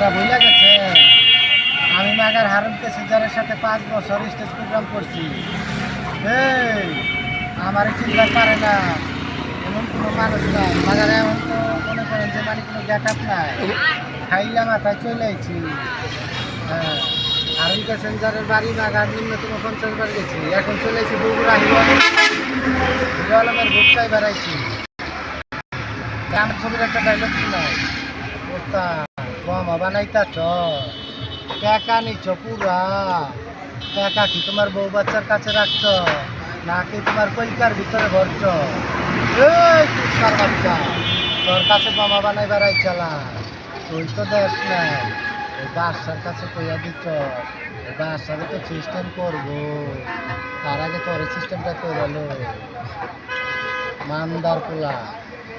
মাগারা ভুলে গেছে। আমি মাগার হারুন প্যাসেঞ্জারের সাথে পাঁচ বছর স্টেজ প্রোগ্রাম করছি। আমার চিনতে পারে না। এমন কোনো মানুষ নাই। মাগারে এমন তো মনে করেন যে মানে কোনো গেট আপ নাই। খাইলা মাথায় চলে আইছি। হ্যাঁ হারুন প্যাসেঞ্জারের বাড়ি মাগার নিম্নতম পঞ্চাশ বার গেছি। এখন চলে এসেছি বগুড়া হিরো আলমের ভুটকাই বেড়াইছি। আমার ছবির একটা ডায়লগ ছিল। বোমা বানাইতাছ? টাকা নিচ্ছ পুরা? টাকা কি তোমার বউ বাচ্চার কাছে রাখছ? নাকি তোমার কলিকার ভিতরে ভরছ? এই তুষার বাচ্চা, তোর কাছে বোমা বানাই বেড়াই চালা তুই তো দেশ নাই বাসার কাছে কইয়া দিচ্ছ ওই বাসারে তো সিস্টেম করব। তার আগে তোর সিস্টেমটা করে মানদার পোলা,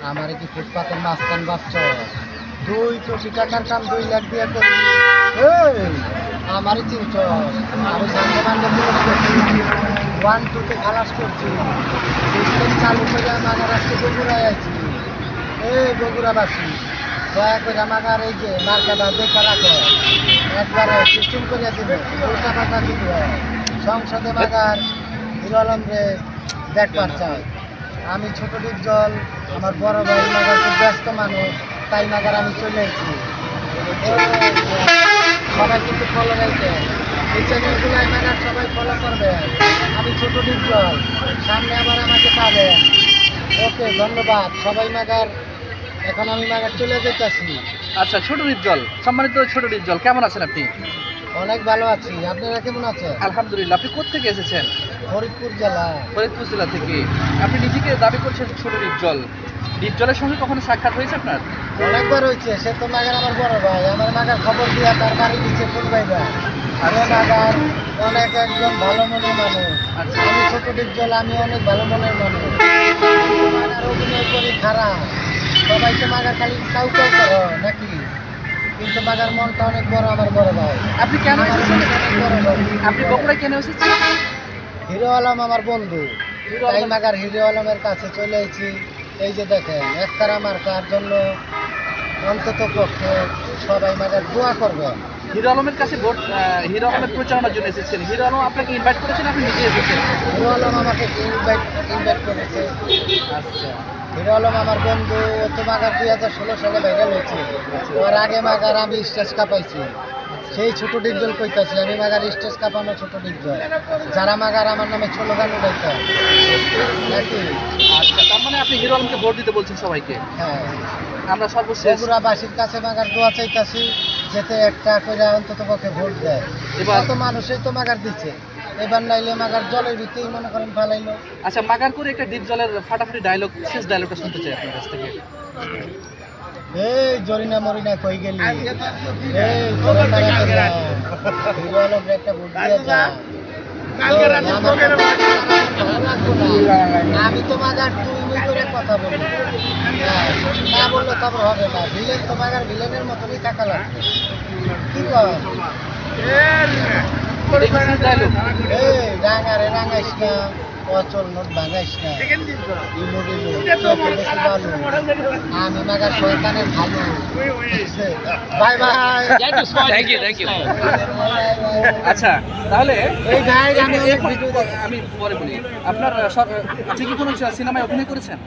আমারে কি ফুটপাতের মাস্তান ভাবছ? দুই কোটি টাকার কাম দুই লাখ দিয়ে করি আমারই চিনছ আমি ওয়ান টুতে খালাস করছি। চালু করে আমার আজকে বগুড়ায় আছি। এই বগুড়াবাসী, দয়া করে আমার এই যে মার্কেটা দেখা রাখো একবারে সিস্টেম করে দিবে, উল্টা পাল্টা দিবে। সংসদে বাগার হিরো আলম রে দেখবার চাই। আমি ছোট জল আমার বড় ভাই মাগার খুব ব্যস্ত মানুষ। তাই মাগার আমি চলে এসেছি। সবাই কিন্তু ফলো রাখবে এই চ্যানেলগুলো মাগার সবাই ফলো করবে। আমি ছোট জল সামনে আবার আমাকে পাবে। ওকে ধন্যবাদ। সবাই মাগার এখন আমি মাগার চলে যেতেছি। আচ্ছা ছোট জল সম্মানিত ছোট জল কেমন আছেন আপনি? অনেক ভালো আছি। আপনারা কেমন আছেন? আলহামদুলিল্লাহ আপনি কোথেকে এসেছেন? ফরিদপুর জেলা। ফরিদপুর জেলা থেকে। আপনি নিজেকে দাবি করছেন ছোট জল জলের সঙ্গে কখনো সাক্ষাৎ হয়েছে আপনার? অনেকবার হয়েছে সে তো মাগার আমার বড় ভাই। আমার মাগার খবর দিয়া তার বাড়ি দিচ্ছে কোন ভাইবা আমি মাগার অনেক একজন ভালো মনের মানুষ। আচ্ছা। আমি ছোট ডিপজল আমি অনেক ভালো মনের মানুষ। অভিনয় করি খারাপ। সবাই তো মাগার খালি কাউ কাউ করো নাকি? কিন্তু মাগার মনটা অনেক বড় আমার বড় ভাই। আপনি কেন ভাই। আপনি বগুড়ায় কেন এসেছেন? হিরো আলম আমার বন্ধু। তাই মাগার হিরো আলমের কাছে চলে এসেছি। এই যে দেখেন একতারা মার্কার জন্য অন্তত পক্ষে সবাই মাগার দোয়া করবে। হিরো আলমের কাছে ভোট হিরো আলমের প্রচারণার জন্য এসেছেন। হিরো আলম আপনাকে ইনভাইট করেছেন? আপনি নিজে এসেছেন? হিরো আলম আমাকে ইনভাইট ইনভাইট করেছে। আচ্ছা। হিরো আলম আমার বন্ধু ও তো মাগার দুই হাজার ষোলো সালে ভাইরাল হয়েছে ওর আগে মাগার আমি স্টেজ কাপাইছি সেই ছোট ডিপজল কইতাছি আমি মাগার স্টেজ কাপানো ছোট ডিপজল যারা মাগার আমার নামে ছোলো গান উঠাইতে নাকি? আচ্ছা তার মানে আপনি হিরো আলমকে ভোট দিতে বলছেন সবাইকে? হ্যাঁ। আমরা সর্বশেষ বগুড়াবাসীর কাছে মাগার দোয়া চাইতাছি যাতে একটা করে অন্তত পক্ষে ভোট দেয়। এবার- এবার তো মানুষই তো মাগার দিচ্ছে এবার নাইলে মাগার জলের ভিতরেই মনে করেন ফালাইলো। আচ্ছা মাগার করে একটা ডিপ জলের ফাটাফাটি ডায়লগ শেষ ডায়লগটা শুনতে চাই আপনার কাছ থেকে। এই জরিনা মরিনা কই গেলি? এই একটা না। আমি তো মাগার তুই করে কথা বলি। না বললে তবে হবে না। ভিলেন তো মাগার ভিলেনের মতনই থাকা লাগবে। কি এই রাঙারে রাঙাইস না অচল নোট না। ইলু আমি মাগার শয়তানের ভালো। Bye bye. Thank you thank you আচ্ছা তাহলে এই আমি পরে বলি। আপনার আপনি কি কোনো সিনেমায় অভিনয় করেছেন?